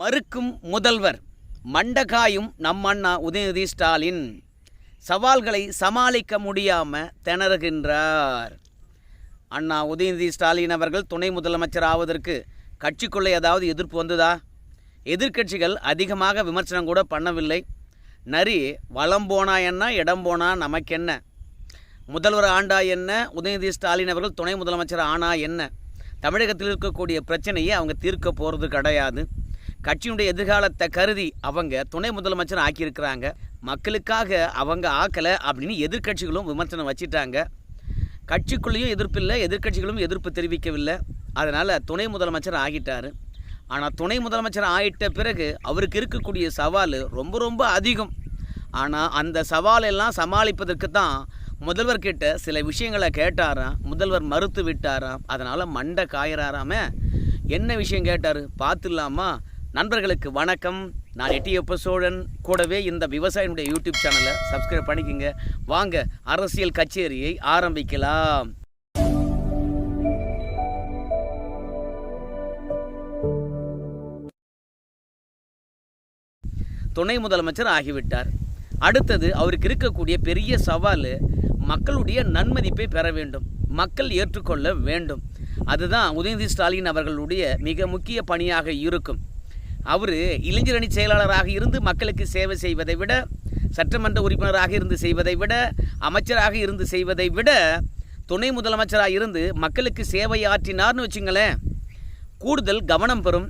மறுக்கும் முதல்வர் மண்டகாயும் நம் அண்ணா உதயநிதி ஸ்டாலின் சவால்களை சமாளிக்க முடியாமல் திணறுகின்றார். அண்ணா உதயநிதி ஸ்டாலின் அவர்கள் துணை முதலமைச்சர் ஆவதற்கு கட்சிக்குள்ளே ஏதாவது எதிர்ப்பு வந்ததா? எதிர்க்கட்சிகள் அதிகமாக விமர்சனம் கூட பண்ணவில்லை. நரி வளம் போனா என்ன இடம் போனா நமக்கென்ன? முதல்வர் ஆண்டா என்ன உதயநிதி ஸ்டாலின் அவர்கள் துணை முதலமைச்சர் ஆனா என்ன? தமிழகத்தில் இருக்கக்கூடிய பிரச்சனையை அவங்க தீர்க்க போகிறது கிடையாது. கட்சியினுடைய எதிர்காலத்தை கருதி அவங்க துணை முதலமைச்சர் ஆக்கியிருக்கிறாங்க. மக்களுக்காக அவங்க ஆக்கலை அப்படின்னு எதிர்க்கட்சிகளும் விமர்சனம் வச்சிட்டாங்க. கட்சிக்குள்ளேயும் எதிர்ப்பு இல்லை எதிர்க்கட்சிகளும் எதிர்ப்பு தெரிவிக்கவில்லை. அதனால் துணை முதலமைச்சர் ஆகிட்டார். ஆனால் துணை முதலமைச்சர் ஆகிட்ட பிறகு அவருக்கு இருக்கக்கூடிய சவால் ரொம்ப ரொம்ப அதிகம். ஆனால் அந்த சவாலெல்லாம் சமாளிப்பதற்கு தான் முதல்வர்கிட்ட சில விஷயங்களை கேட்டாராம் முதல்வர் மறுத்து விட்டாராம். அதனால் மண்டை காயறாராம. என்ன விஷயம் கேட்டார்? பார்த்துடலாமா? நண்பர்களுக்கு வணக்கம். நான் எட்டியப்ப சோழன். கூடவே இந்த விவசாயினுடைய யூடியூப் சேனலை சப்ஸ்கிரைப் பண்ணிக்கோங்க. வாங்க அரசியல் கச்சேரியை ஆரம்பிக்கலாம். துணை முதலமைச்சர் ஆகிவிட்டார். அடுத்தது அவருக்கு இருக்கக்கூடிய பெரிய சவால் மக்களுடைய நன்மதிப்பை பெற வேண்டும். மக்கள் ஏற்றுக்கொள்ள வேண்டும். அதுதான் உதயநிதி ஸ்டாலின் அவர்களுடைய மிக முக்கிய பணியாக இருக்கும். அவர் இளைஞரணி செயலாளராக இருந்து மக்களுக்கு சேவை செய்வதை விட சட்டமன்ற உறுப்பினராக இருந்து செய்வதை விட அமைச்சராக இருந்து செய்வதை விட துணை முதலமைச்சராக இருந்து மக்களுக்கு சேவையாற்றினார்னு வச்சுங்களேன் கூடுதல் கவனம் பெறும்.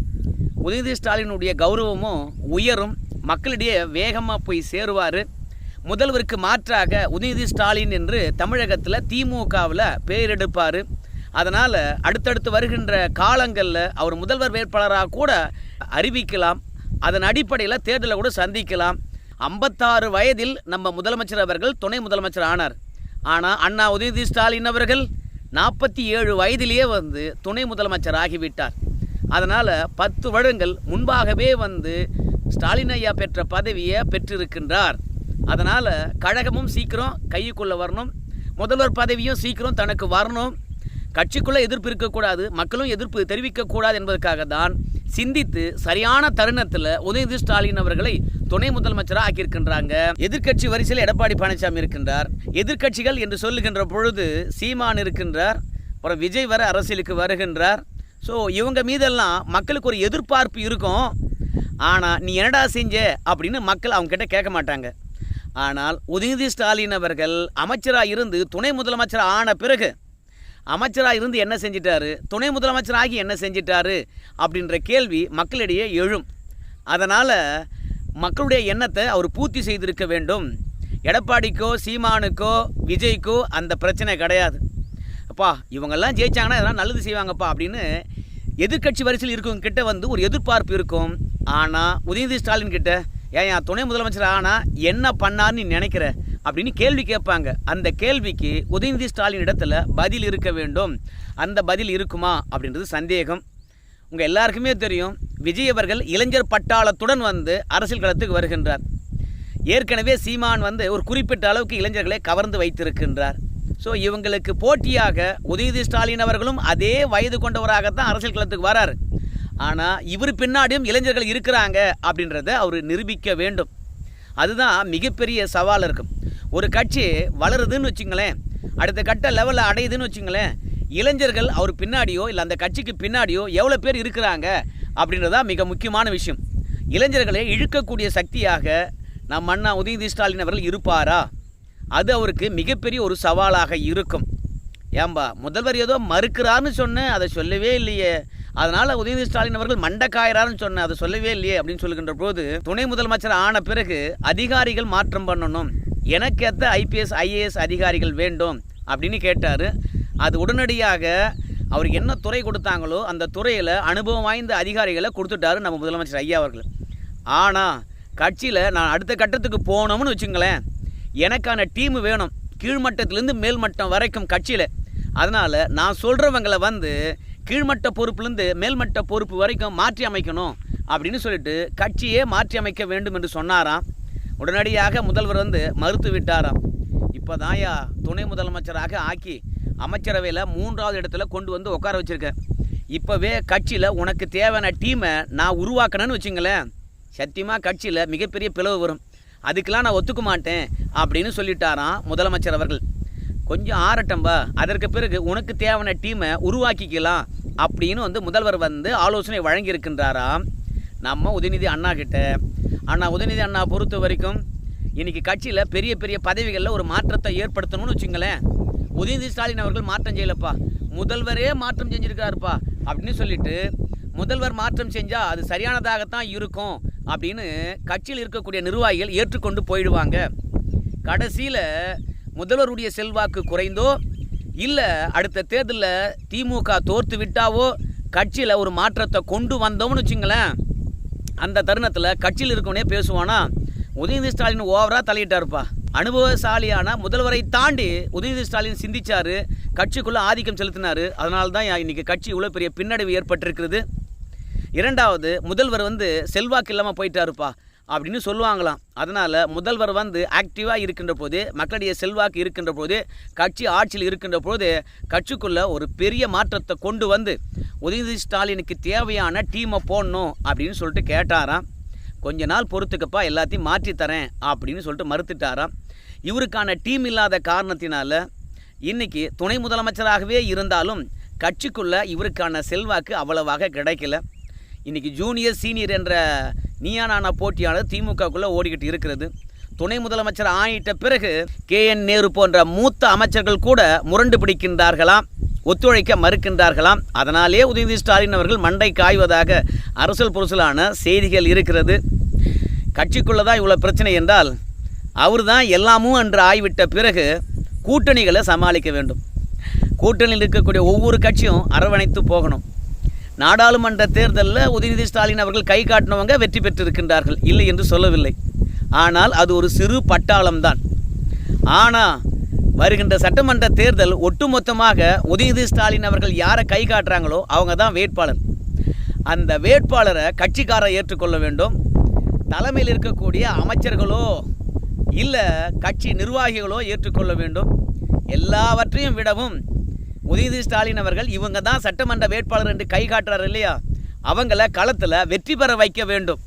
உதயநிதி ஸ்டாலினுடைய கௌரவமும் உயரும். மக்களிடையே வேகமாக போய் சேருவார். முதல்வருக்கு மாற்றாக உதயநிதி ஸ்டாலின் என்று தமிழகத்தில் திமுகவில் பேரெடுப்பார் அதனால் அடுத்தடுத்து வருகின்ற காலங்களில் அவர் முதல்வர் வேட்பாளராக கூட அறிவிக்கலாம். அதன் அடிப்படையில் தேர்தலை கூட சந்திக்கலாம். ஐம்பத்தாறு வயதில் நம்ம முதலமைச்சர் அவர்கள் துணை முதலமைச்சர் ஆனார். ஆனால் அண்ணா உதயநிதி ஸ்டாலின் அவர்கள் நாற்பத்தி ஏழு வயதிலேயே வந்து துணை முதலமைச்சர் ஆகிவிட்டார். அதனால் பத்து வருடங்கள் முன்பாகவே வந்து ஸ்டாலின் ஐயா பெற்ற பதவியை பெற்றிருக்கின்றார். அதனால் கழகமும் சீக்கிரம் கையுக்குள்ளே வரணும். முதல்வர் பதவியும் சீக்கிரம் தனக்கு வரணும். கட்சிக்குள்ளே எதிர்ப்பு இருக்கக்கூடாது மக்களும் எதிர்ப்பு தெரிவிக்கக்கூடாது என்பதற்காக தான் சிந்தித்து சரியான தருணத்தில் உதயநிதி ஸ்டாலின் அவர்களை துணை முதலமைச்சராக ஆக்கியிருக்கின்றாங்க. எதிர்க்கட்சி வரிசையில் எடப்பாடி பழனிசாமி இருக்கின்றார். எதிர்க்கட்சிகள் என்று சொல்லுகின்ற பொழுது சீமான் இருக்கின்றார். அப்புறம் விஜய் வர அரசியலுக்கு வருகின்றார். ஸோ இவங்க மீதெல்லாம் மக்களுக்கு ஒரு எதிர்பார்ப்பு இருக்கும். ஆனால் நீ என்னடா செஞ்ச அப்படின்னு மக்கள் அவங்க கிட்ட கேட்க மாட்டாங்க. ஆனால் உதயநிதி ஸ்டாலின் அவர்கள் அமைச்சராக இருந்து துணை முதலமைச்சர் ஆன பிறகு அமைச்சராக இருந்து என்ன செஞ்சிட்டாரு? துணை முதலமைச்சர் ஆகி என்ன செஞ்சிட்டாரு? அப்படின்ற கேள்வி மக்களிடையே எழும். அதனால் மக்களுடைய எண்ணத்தை அவர் பூர்த்தி செய்திருக்க வேண்டும். எடப்பாடிக்கோ சீமானுக்கோ விஜய்க்கோ அந்த பிரச்சனை கிடையாது. அப்பா இவங்கெல்லாம் ஜெயிச்சாங்கன்னா இதெல்லாம் நல்லது செய்வாங்கப்பா அப்படின்னு எதிர்க்கட்சி வரிசையில் இருக்கவங்க கிட்ட வந்து ஒரு எதிர்பார்ப்பு இருக்கும். ஆனால் உதயநிதி ஸ்டாலின் கிட்ட ஏன் துணை முதலமைச்சர் ஆனால் என்ன பண்ணார்னு நீ நினைக்கிற? அப்படின்னு கேள்வி கேட்பாங்க. அந்த கேள்விக்கு உதயநிதி ஸ்டாலின் இடத்துல பதில் இருக்க வேண்டும். அந்த பதில் இருக்குமா அப்படின்றது சந்தேகம். உங்கள் எல்லாருக்குமே தெரியும் விஜய் அவர்கள் இளைஞர் பட்டாளத்துடன் வந்து அரசியல் களத்துக்கு வருகின்றார். ஏற்கனவே சீமான் வந்து ஒரு குறிப்பிட்ட அளவுக்கு இளைஞர்களை கவர்ந்து வைத்திருக்கின்றார். ஸோ இவங்களுக்கு போட்டியாக உதயநிதி ஸ்டாலின் அவர்களும் அதே வயது கொண்டவராகத்தான் அரசியல் களத்துக்கு வரார். ஆனால் இவர் பின்னாடியும் இளைஞர்கள் இருக்கிறாங்க அப்படின்றத அவர் நிரூபிக்க வேண்டும். அதுதான் மிகப்பெரிய சவால் இருக்கும் ஒரு கட்சி வளருதுன்னு வச்சுங்களேன் அடுத்த கட்ட லெவலில் அடையுதுன்னு வச்சுங்களேன் இளைஞர்கள் அவர் பின்னாடியோ இல்லை அந்த கட்சிக்கு பின்னாடியோ எவ்வளோ பேர் இருக்கிறாங்க அப்படின்றதா மிக முக்கியமான விஷயம். இளைஞர்களை இழுக்கக்கூடிய சக்தியாக நம் அண்ணா உதயநிதி ஸ்டாலின் அவர்கள் இருப்பாரா? அது அவருக்கு மிகப்பெரிய ஒரு சவாலாக இருக்கும். ஏம்பா முதல்வர் ஏதோ மறுக்கிறார்னு சொன்னேன் அதை சொல்லவே இல்லையே. அதனால் உதயநிதி ஸ்டாலின் அவர்கள் மண்டக்காயிறாருன்னு சொன்னேன் அதை சொல்லவே இல்லையே அப்படின்னு சொல்லுகின்ற போது துணை முதலமைச்சர் ஆன பிறகு அதிகாரிகள் மாற்றம் பண்ணணும். எனக்கேற்ற ஐபிஎஸ் ஐஏஎஸ் அதிகாரிகள் வேண்டும் அப்படின்னு கேட்டார். அது உடனடியாக அவர் என்ன துறை கொடுத்தாங்களோ அந்த துறையில் அனுபவம் வாய்ந்த அதிகாரிகளை கொடுத்துட்டாரு நம்ம முதலமைச்சர் ஐயா அவர்கள். ஆனால் கட்சியில் நான் அடுத்த கட்டத்துக்கு போனோம்னு வச்சுங்களேன். எனக்கான டீம் வேணும். கீழ்மட்டத்திலேருந்து மேல்மட்டம் வரைக்கும் கட்சியில். அதனால் நான் சொல்கிறவங்களை வந்து கீழ்மட்ட பொறுப்புலேருந்து மேல்மட்ட பொறுப்பு வரைக்கும் மாற்றி அமைக்கணும் அப்படின்னு சொல்லிட்டு கட்சியே மாற்றி அமைக்க வேண்டும் என்று சொன்னாராம். உடனடியாக முதல்வர் வந்து மறுத்து விட்டாராம். இப்போ துணை முதலமைச்சராக ஆக்கி அமைச்சரவையில் மூன்றாவது இடத்துல கொண்டு வந்து உட்கார வச்சிருக்கேன் இப்போவே கட்சியில் உனக்கு தேவையான டீமை நான் உருவாக்கணும்னு வச்சுங்களேன். சத்தியமாக கட்சியில் மிகப்பெரிய பிளவு வரும். அதுக்கெலாம் நான் ஒத்துக்க மாட்டேன் அப்படின்னு சொல்லிட்டாராம் முதலமைச்சர் அவர்கள். கொஞ்சம் ஆறட்டம்பா அதற்கு பிறகு உனக்கு தேவையான டீமை உருவாக்கிக்கலாம் அப்படின்னு வந்து முதல்வர் வந்து ஆலோசனை வழங்கியிருக்கின்றாராம். நம்ம உதயநிதி அண்ணா கிட்ட அண்ணா உதயநிதி அண்ணா பொறுத்த வரைக்கும் இன்றைக்கி கட்சியில் பெரிய பெரிய பதவிகளில் ஒரு மாற்றத்தை ஏற்படுத்தணும்னு வச்சுங்களேன் உதயநிதி ஸ்டாலின் அவர்கள் மாற்றம் செய்யலப்பா. முதல்வரே மாற்றம் செஞ்சுருக்காருப்பா அப்படின்னு சொல்லிட்டு முதல்வர் மாற்றம் செஞ்சால் அது சரியானதாகத்தான் இருக்கும் அப்படின்னு கட்சியில் இருக்கக்கூடிய நிர்வாகிகள் ஏற்றுக்கொண்டு போயிடுவாங்க. கடைசியில் முதல்வருடைய செல்வாக்கு குறைந்தோ இல்லை அடுத்த தேர்தலில் திமுக தோர்த்து விட்டாவோ கட்சியில் ஒரு மாற்றத்தை கொண்டு வந்தோம்னு வச்சுங்களேன் அந்த தருணத்தில் கட்சியில் இருக்கவனே பேசுவானா? உதயநிதி ஸ்டாலின் ஓவராக தலையிட்டாருப்பா. அனுபவசாலியான முதல்வரை தாண்டி உதயநிதி ஸ்டாலின் சிந்திச்சாரு. கட்சிக்குள்ளே ஆதிக்கம் செலுத்தினார். அதனால தான் இன்றைக்கி கட்சி இவ்வளோ பெரிய பின்னடைவு ஏற்பட்டிருக்கிறது. இரண்டாவது முதல்வர் வந்து செல்வாக்கு இல்லாமல் போயிட்டாருப்பா. அப்படின்னு சொல்லுவாங்களாம். அதனால் முதல்வர் வந்து ஆக்டிவாக இருக்கின்ற போது மக்களுடைய செல்வாக்கு இருக்கின்ற போது கட்சி ஆட்சியில் இருக்கின்ற போது கட்சிக்குள்ளே ஒரு பெரிய மாற்றத்தை கொண்டு வந்து உதயநிதி ஸ்டாலினுக்கு தேவையான டீமை போடணும் அப்படின்னு சொல்லிட்டு கேட்டாராம். கொஞ்ச நாள் பொறுத்துக்கப்பா எல்லாத்தையும் மாற்றித்தரேன் அப்படின்னு சொல்லிட்டு மறுத்துட்டாராம். இவருக்கான டீம் இல்லாத காரணத்தினால இன்றைக்கி துணை முதலமைச்சராகவே இருந்தாலும் கட்சிக்குள்ளே இவருக்கான செல்வாக்கு அவ்வளவாக கிடைக்கல. இன்றைக்கி ஜூனியர் சீனியர் என்ற நீயா நானா போட்டியானது திமுகக்குள்ளே ஓடிக்கிட்டு இருக்கிறது. துணை முதலமைச்சர் ஆயிட்ட பிறகு கே என் நேரு போன்ற மூத்த அமைச்சர்கள் கூட முரண்டு பிடிக்கின்றார்களாம் ஒத்துழைக்க மறுக்கின்றார்களாம். அதனாலே உதயநிதி ஸ்டாலின் அவர்கள் மண்டை காய்வதாக அரசல் புரசலான செய்திகள் இருக்கிறது. கட்சிக்குள்ளே தான் இவ்வளோ பிரச்சனை என்றால் அவர் தான் எல்லாமும் என்று ஆய்விட்ட பிறகு கூட்டணிகளை சமாளிக்க வேண்டும். கூட்டணியில் இருக்கக்கூடிய ஒவ்வொரு கட்சியும் அரவணைத்து போகணும். நாடாளுமன்ற தேர்தலில் உதயநிதி ஸ்டாலின் அவர்கள் கை காட்டினவங்க வெற்றி பெற்றிருக்கின்றார்கள். இல்லை என்று சொல்லவில்லை. ஆனால் அது ஒரு சிறு பட்டாளம்தான். ஆனால் வருகின்ற சட்டமன்ற தேர்தல் ஒட்டுமொத்தமாக உதயநிதி ஸ்டாலின் அவர்கள் யாரை கை காட்டுறாங்களோ அவங்க தான் வேட்பாளர். அந்த வேட்பாளரை கட்சிக்காரர் ஏற்றுக்கொள்ள வேண்டும். தலைமையில் இருக்கக்கூடிய அமைச்சர்களோ இல்லை கட்சி நிர்வாகிகளோ ஏற்றுக்கொள்ள வேண்டும். எல்லாவற்றையும் விடவும் உதயநிதி ஸ்டாலின் அவர்கள் இவங்க தான் சட்டமன்ற வேட்பாளர் என்று கை காட்டுறாரு இல்லையா? அவங்கள களத்தில் வெற்றி பெற வைக்க வேண்டும்.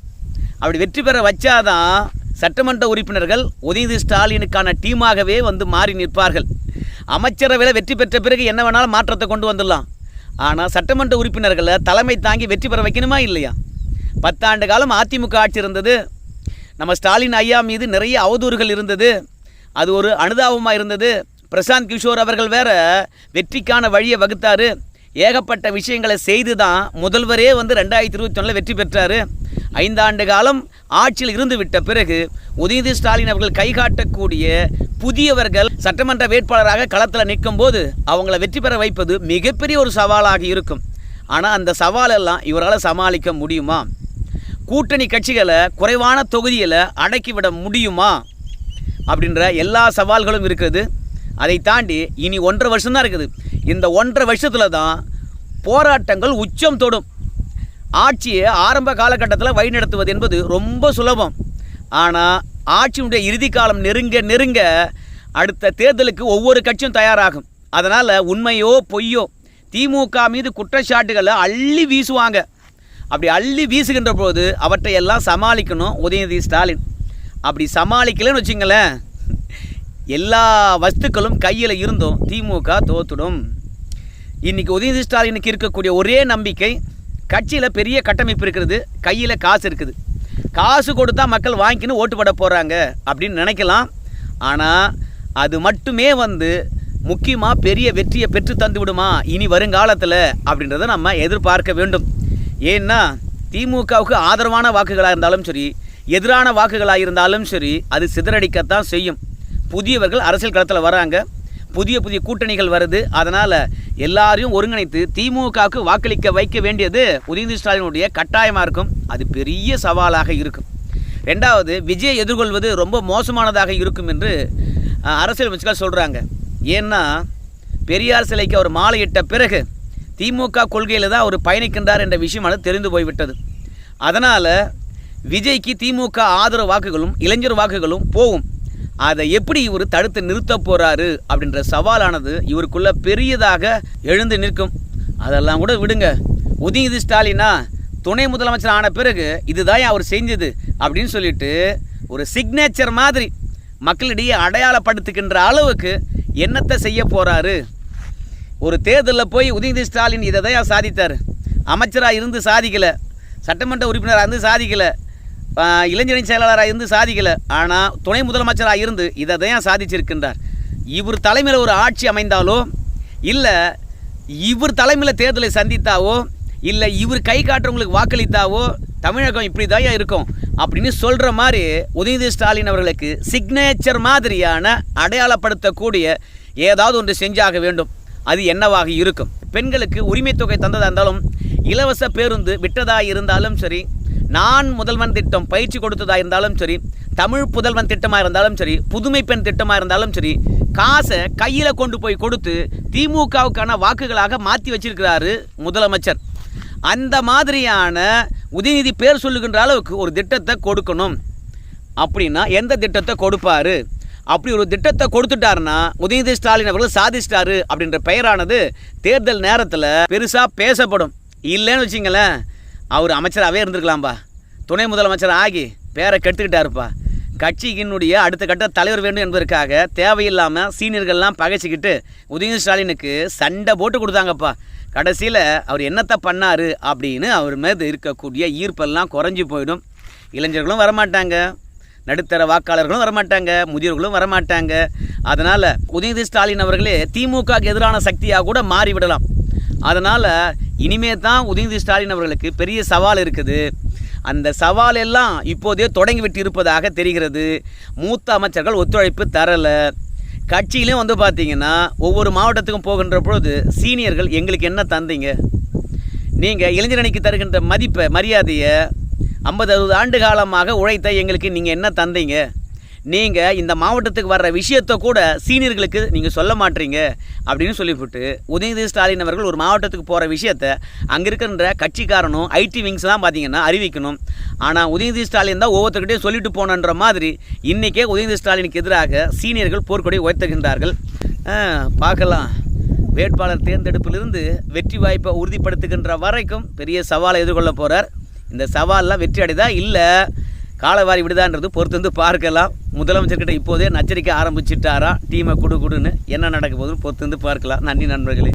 அப்படி வெற்றி பெற வச்சாதான் சட்டமன்ற உறுப்பினர்கள் உதயநிதி ஸ்டாலினுக்கான டீமாகவே வந்து மாறி நிற்பார்கள். அமைச்சரவையில் வெற்றி பெற்ற பிறகு என்ன வேணாலும் மாற்றத்தை கொண்டு வந்துடலாம். ஆனால் சட்டமன்ற உறுப்பினர்களை தலைமை தாங்கி வெற்றி பெற வைக்கணுமா இல்லையா? பத்தாண்டு காலம் அதிமுக ஆட்சி இருந்தது. நம்ம ஸ்டாலின் ஐயா மீது நிறைய அவதூறுகள் இருந்தது. அது ஒரு அனுதாபமாக இருந்தது. பிரசாந்த் கிஷோர் அவர்கள் வேற வெற்றிக்கான வழியை வகுத்தாரு. ஏகப்பட்ட விஷயங்களை செய்து தான் முதல்வரே வந்து ரெண்டாயிரத்தி இருபத்தி ஒன்றில் வெற்றி பெற்றார். ஐந்தாண்டு காலம் ஆட்சியில் இருந்து விட்ட பிறகு உதயநிதி ஸ்டாலின் அவர்கள் கைகாட்டக்கூடிய புதியவர்கள் சட்டமன்ற வேட்பாளராக களத்தில் நிற்கும் போது அவங்கள வெற்றி பெற வைப்பது மிகப்பெரிய ஒரு சவாலாக இருக்கும். ஆனால் அந்த சவாலெல்லாம் இவரால் சமாளிக்க முடியுமா? கூட்டணி கட்சிகளை குறைவான தொகுதியில் அடக்கிவிட முடியுமா? அப்படின்ற எல்லா சவால்களும் இருக்கிறது. அதை தாண்டி இனி ஒன்றரை வருஷம்தான் இருக்குது. இந்த ஒன்றரை வருஷத்தில் தான் போராட்டங்கள் உச்சம் தொடும். ஆட்சியை ஆரம்ப காலகட்டத்தில் வழிநடத்துவது என்பது ரொம்ப சுலபம். ஆனால் ஆட்சியினுடைய இறுதி காலம் நெருங்க நெருங்க அடுத்த தேர்தலுக்கு ஒவ்வொரு கட்சியும் தயாராகும். அதனால் உண்மையோ பொய்யோ திமுக மீது குற்றச்சாட்டுகளை அள்ளி வீசுவாங்க. அப்படி அள்ளி வீசுகின்ற போது அவற்றை எல்லாம் சமாளிக்கணும் உதயநிதி ஸ்டாலின். அப்படி சமாளிக்கலைன்னு வச்சுங்களேன் எல்லா வஸ்துக்களும் கையில் இருந்தும் திமுக தோத்துடும். இன்றைக்கி உதயநிதி ஸ்டாலினுக்கு இருக்கக்கூடிய ஒரே நம்பிக்கை கட்சியில் பெரிய கட்டமைப்பு இருக்கிறது கையில் காசு இருக்குது. காசு கொடுத்தா மக்கள் வாங்கிக்கின்னு ஓட்டு போட போகிறாங்க அப்படின்னு நினைக்கலாம். ஆனால் அது மட்டுமே வந்து முக்கியமாக பெரிய வெற்றியை பெற்று தந்து விடுமா இனி வருங்காலத்தில் அப்படின்றத நம்ம எதிர்பார்க்க வேண்டும். ஏன்னா திமுகவுக்கு ஆதரவான வாக்குகளாக இருந்தாலும் சரி எதிரான வாக்குகளாக இருந்தாலும் சரி அது சிதறடிக்கத்தான் செய்யும். புதியவர்கள் அரசியல் களத்தில் வராங்க. புதிய புதிய கூட்டணிகள் வருது. அதனால் எல்லாரையும் ஒருங்கிணைத்து திமுகவுக்கு வாக்களிக்க வைக்க வேண்டியது உதயநிதி ஸ்டாலினுடைய கட்டாயமாக இருக்கும். அது பெரிய சவாலாக இருக்கும். ரெண்டாவது விஜய் எதிர்கொள்வது ரொம்ப மோசமானதாக இருக்கும் என்று அரசியல் அமைச்சுகள் சொல்கிறாங்க ஏன்னா பெரியார் சிலைக்கு அவர் மாலையிட்ட பிறகு திமுக கொள்கையில் தான் அவர் பயணிக்கின்றார் என்ற விஷயமானது தெரிந்து போய்விட்டது. அதனால் விஜய்க்கு திமுக ஆதரவு வாக்குகளும் இளைஞர் வாக்குகளும் போகும். அதை எப்படி இவர் தடுத்து நிறுத்த போகிறாரு அப்படின்ற சவாலானது இவருக்குள்ள பெரியதாக எழுந்து நிற்கும். அதெல்லாம் கூட விடுங்க. உதயநிதி ஸ்டாலினா துணை முதலமைச்சர் ஆன பிறகு இதுதான் அவர் செஞ்சது அப்படின்னு சொல்லிட்டு ஒரு சிக்னேச்சர் மாதிரி மக்களிடையே அடையாளப்படுத்துகின்ற அளவுக்கு என்னத்தை செய்ய போகிறாரு ஒரு தேர்தலில் போய் உதயநிதி ஸ்டாலின் இதை தான் சாதித்தார். அமைச்சராக இருந்து சாதிக்கலை. சட்டமன்ற உறுப்பினராக இருந்து சாதிக்கலை. இளைஞரணி செயலாளராக இருந்து சாதிக்கலை. ஆனால் துணை முதலமைச்சராக இருந்து இதை தான் சாதிச்சிருக்கின்றார்? இவர் தலைமையில் ஒரு ஆட்சி அமைந்தாலோ இல்லை இவர் தலைமையில் தேர்தலை சந்தித்தாவோ இல்லை இவர் கை காட்டுறவங்களுக்கு வாக்களித்தாவோ தமிழகம் இப்படி தான் இருக்கும்? அப்படின்னு சொல்கிற மாதிரி உதயநிதி ஸ்டாலின் அவர்களுக்கு சிக்னேச்சர் மாதிரியான அடையாளப்படுத்தக்கூடிய ஏதாவது ஒன்று செஞ்சாக வேண்டும். அது என்னவாக இருக்கும்? பெண்களுக்கு உரிமை தொகை தந்ததாக இருந்தாலும் இலவச பேருந்து விட்டதாக இருந்தாலும் சரி நான் முதல்வன் திட்டம் பயிற்சி கொடுத்ததாக இருந்தாலும் சரி தமிழ் புதல்வன் திட்டமாக இருந்தாலும் சரி புதுமை பெண் திட்டமாக இருந்தாலும் சரி காசை கையில் கொண்டு போய் கொடுத்து திமுகவுக்கான வாக்குகளாக மாற்றி வச்சிருக்கிறாரு முதலமைச்சர். அந்த மாதிரியான உதயநிதி பேர் சொல்லுகின்ற அளவுக்கு ஒரு திட்டத்தை கொடுக்கணும். அப்படின்னா எந்த திட்டத்தை கொடுப்பாரு? அப்படி ஒரு திட்டத்தை கொடுத்துட்டாருன்னா உதயநிதி ஸ்டாலின் அவர்கள் சாதிச்சிட்டாரு அப்படின்ற பெயரானது தேர்தல் நேரத்தில் பெருசாக பேசப்படும். இல்லைன்னு வச்சிங்களேன் அவர் அமைச்சராகவே இருந்திருக்கலாம்ப்பா துணை முதலமைச்சர் ஆகி பேரை கெடுத்துக்கிட்டாருப்பா. கட்சியினுடைய அடுத்த கட்ட தலைவர் வேண்டும் என்பதற்காக தேவையில்லாமல் சீனியர்கள்லாம் பகைச்சிக்கிட்டு உதயநிதி ஸ்டாலினுக்கு சண்டை போட்டு கொடுத்தாங்கப்பா. கடைசியில் அவர் என்னத்தை பண்ணார் அப்படின்னு அவர் மீது இருக்கக்கூடிய ஈர்ப்பெல்லாம் குறைஞ்சி போயிடும். இளைஞர்களும் வரமாட்டாங்க. நடுத்தர வாக்காளர்களும் வரமாட்டாங்க. முதியோர்களும் வரமாட்டாங்க. அதனால் உதயநிதி ஸ்டாலின் அவர்களே திமுகவுக்கு எதிரான சக்தியாக கூட மாறிவிடலாம். அதனால் இனிமே தான் உதயநிதி ஸ்டாலின் அவர்களுக்கு பெரிய சவால் இருக்குது. அந்த சவால் எல்லாம் இப்போதே தொடங்கிவிட்டு இருப்பதாக தெரிகிறது. மூத்த அமைச்சர்கள் ஒத்துழைப்பு தரலை. கட்சியிலையும் வந்து பார்த்தீங்கன்னா ஒவ்வொரு மாவட்டத்துக்கும் போகின்ற பொழுது சீனியர்கள் எங்களுக்கு என்ன தந்தீங்க? நீங்கள் இளைஞரணிக்கு தருகின்ற மதிப்பை மரியாதையை ஐம்பது அறுபது ஆண்டு காலமாக உழைத்த எங்களுக்கு நீங்கள் என்ன தந்தீங்க? நீங்கள் இந்த மாவட்டத்துக்கு வர்ற விஷயத்தை கூட சீனியர்களுக்கு நீங்கள் சொல்ல மாட்டீங்க அப்படின்னு சொல்லிவிட்டு உதயநிதி ஸ்டாலின் அவர்கள் ஒரு மாவட்டத்துக்கு போகிற விஷயத்த அங்கே இருக்கின்ற கட்சிக்காரனும் ஐடி விங்ஸ்லாம் பார்த்தீங்கன்னா அறிவிக்கணும். ஆனால் உதயநிதி ஸ்டாலின் தான் ஒவ்வொருத்தர்கிட்டையும் சொல்லிட்டு போனன்ற மாதிரி இன்றைக்கே உதயநிதி ஸ்டாலினுக்கு எதிராக சீனியர்கள் போர்க்கொடி உயர்த்துகின்றார்கள். பார்க்கலாம். வேட்பாளர் தேர்ந்தெடுப்பிலிருந்து வெற்றி வாய்ப்பை உறுதிப்படுத்துகின்ற வரைக்கும் பெரிய சவாலை எதிர்கொள்ள போகிறார் இந்த சவால்லாம் வெற்றி அடைதா இல்லை காலவாரி விடுதான்றது பொறுத்து வந்து பார்க்கலாம். முதலமைச்சர்கிட்ட இப்போதே நச்சரிக்கை ஆரம்பிச்சிட்டாரா? டீமை குடு குடுன்னு என்ன நடக்க போகுதுன்னு பொறுத்து வந்து பார்க்கலாம். நன்றி நண்பர்களே.